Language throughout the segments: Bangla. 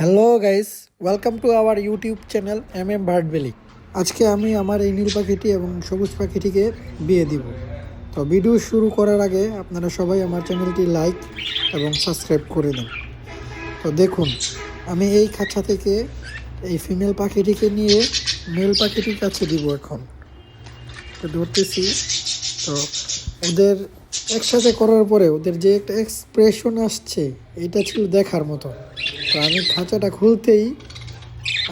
Hello guys welcome to our YouTube channel M M bird valley আজকে আমি আমার এই নীল পাখিটি এবং সবুজ পাখিটিকে বিয়ে দিব। তো ভিডিও শুরু করার আগে আপনারা সবাই আমার চ্যানেলটি লাইক এবং সাবস্ক্রাইব করে দিন। তো দেখুন, আমি এই খাঁচা থেকে এই ফিমেল পাখিটিকে নিয়ে মেল পাখিটির কাছে দিব এখন। তো ধরতেছি, তো ওদের একসাথে করার পরে ওদের যে একটা এক্সপ্রেশন আসছে, এটা ছিল দেখার মতো। তো আমি খাঁচাটা খুলতেই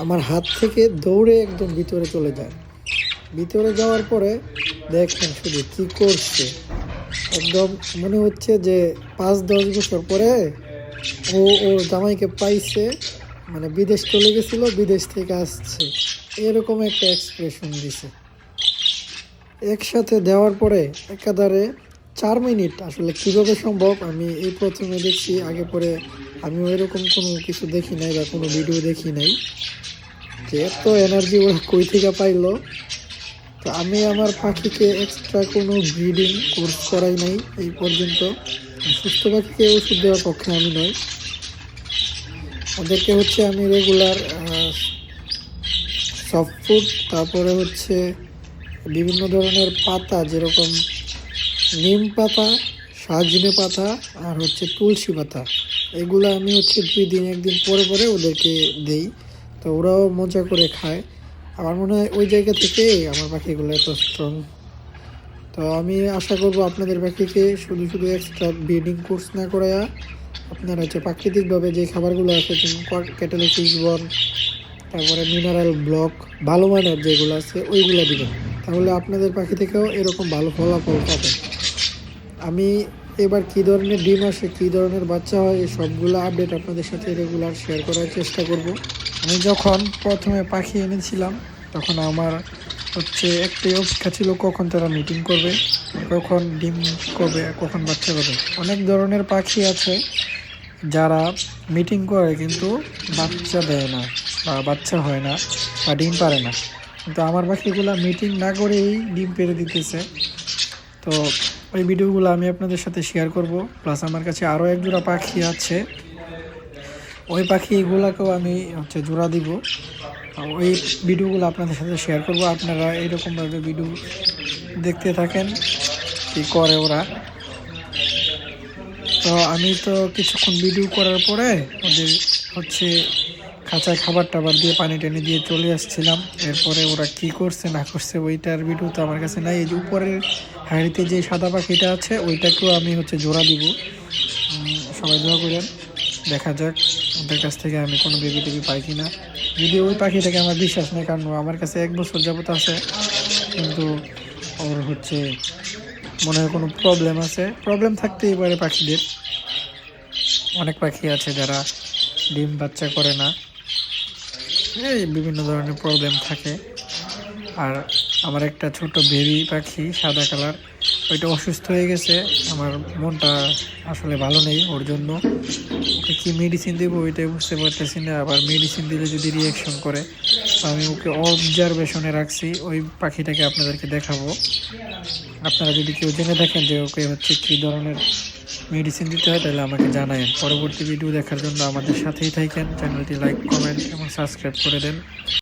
আমার হাত থেকে দৌড়ে একদম ভিতরে চলে যায়। ভিতরে যাওয়ার পরে দেখেন শুধু কি করছে। একদম মনে হচ্ছে যে পাঁচ, দশ বছর পরে ও ওর জামাইকে পাইছে মানে বিদেশ চলে গেছিল, বিদেশ থেকে আসছে। এরকম একটা এক্সপ্রেশন দিছে। একসাথে দেওয়ার পরে একাধারে চার মিনিট আসলে কীভাবে সম্ভব আমি এই প্রথমে দেখছি, আগে পরে আমি এরকম কোনো কিছু দেখি নাই বা কোনো ভিডিও দেখি নাই যে এত এনার্জি ওরা কই থেকে পাইলো। তো আমি আমার পাখিকে এক্সট্রা কোনো ব্রিডিং কোর্স করাই নাই এই পর্যন্ত। সুস্থ পাখিকে ওষুধ দেওয়ার পক্ষে আমি নই। ওদেরকে হচ্ছে আমি রেগুলার সফট ফুড তারপরে হচ্ছে বিভিন্ন ধরনের পাতা, যেরকম নিম পাতা সাজনে পাতা আর হচ্ছে তুলসী পাতা। এগুলো আমি হচ্ছে দুই দিন একদিন পরে পরে ওদেরকে দেই। তো ওরাও মজা করে খায়। আমার মনে হয় ওই জায়গা থেকে আমার পাখিগুলো এত স্ট্রং তো আমি আশা করব আপনাদের পাখিকে শুধু শুধু এক্সট্রা ব্রিডিং কোর্স না করায়া আপনারা হচ্ছে প্রাকৃতিকভাবে যে খাবারগুলো আছে, যেমন ক্যাটেল বন তারপরে মিনারেল ব্লক ভালো মানের যেগুলো আছে, ওইগুলো দিবেন। তাহলে আপনাদের পাখি থেকেও এরকম ভালো ফলাফল পাবেন। আমি এবার কী ধরনের ডিম আসে, কী ধরনের বাচ্চা হয়, এই সবগুলো আপডেট আপনাদের সাথে রেগুলার শেয়ার করার চেষ্টা করব। আমি যখন প্রথমে পাখি এনেছিলাম, তখন আমার হচ্ছে একটাই অপেক্ষা ছিল কখন তারা মিটিং করবে, কখন ডিম করবে, কখন বাচ্চা করবে। অনেক ধরনের পাখি আছে যারা মিটিং করে কিন্তু বাচ্চা দেয় না বা বাচ্চা হয় না বা ডিম পারে না। কিন্তু আমার পাখিগুলো মিটিং না করেই ডিম পেরে দিতেছে। তো ওই ভিডিওগুলো আমি আপনাদের সাথে শেয়ার করব। প্লাস আমার কাছে আরও এক জোড়া পাখি আছে। ওই পাখিগুলোকেও আমি হচ্ছে জোড়া দিব। ওই ভিডিওগুলো আপনাদের সাথে শেয়ার করব। আপনারা এইরকমভাবে ভিডিও দেখতে থাকেন কি করে ওরা। তো আমি তো কিছুক্ষণ ভিডিও করার পরে ওদের হচ্ছে খাঁচায় খাবার টাবার দিয়ে পানি টানি দিয়ে চলে আসছিলাম। এরপরে ওরা কি করছে, না করছে, ওইটার ভিডিও তো আমার কাছে নাই। এই যে উপরের হাঁড়িতে যে সাদা পাখিটা আছে, ওইটাকেও আমি হচ্ছে জোড়া দিব। সবাই দোয়া করেন, দেখা যাক ওদের কাছ থেকে আমি কোনো বেবি টেবি পাই কি না যদি ওই পাখিটাকে আমার বিশ্বাস নেই, কারণ আমার কাছে এক বছর যাবত আছে, কিন্তু ওর হচ্ছে মনে হয় কোনো প্রবলেম আছে। প্রবলেম থাকতেই পারে পাখিদের। অনেক পাখি আছে যারা ডিম বাচ্চা করে না। এই বিভিন্ন ধরনের প্রবলেম থাকে। আর আমার একটা ছোট বেবি পাখি, সাদা কালার ওইটা অসুস্থ হয়ে গেছে। আমার মনটা আসলে ভালো নেই ওর জন্য। ওকে কী মেডিসিন দেবো ওইটাই বুঝতে পারতেছি না। আবার মেডিসিন দিলে যদি রিয়াকশন করে আমি ওকে অবজারভেশনে রাখছি। ওই পাখিটাকে আপনাদেরকে দেখাবো। আপনারা যদি কেউ জেনে থাকেন যে ওকে হচ্ছে কী ধরনের মেডিসিন দিতে হয়, তাহলে আমাকে জানায়েন। পরবর্তী ভিডিও দেখার জন্য আমাদের সাথেই থাকেন। চ্যানেলটি লাইক, কমেন্ট এবং সাবস্ক্রাইব করে দেন।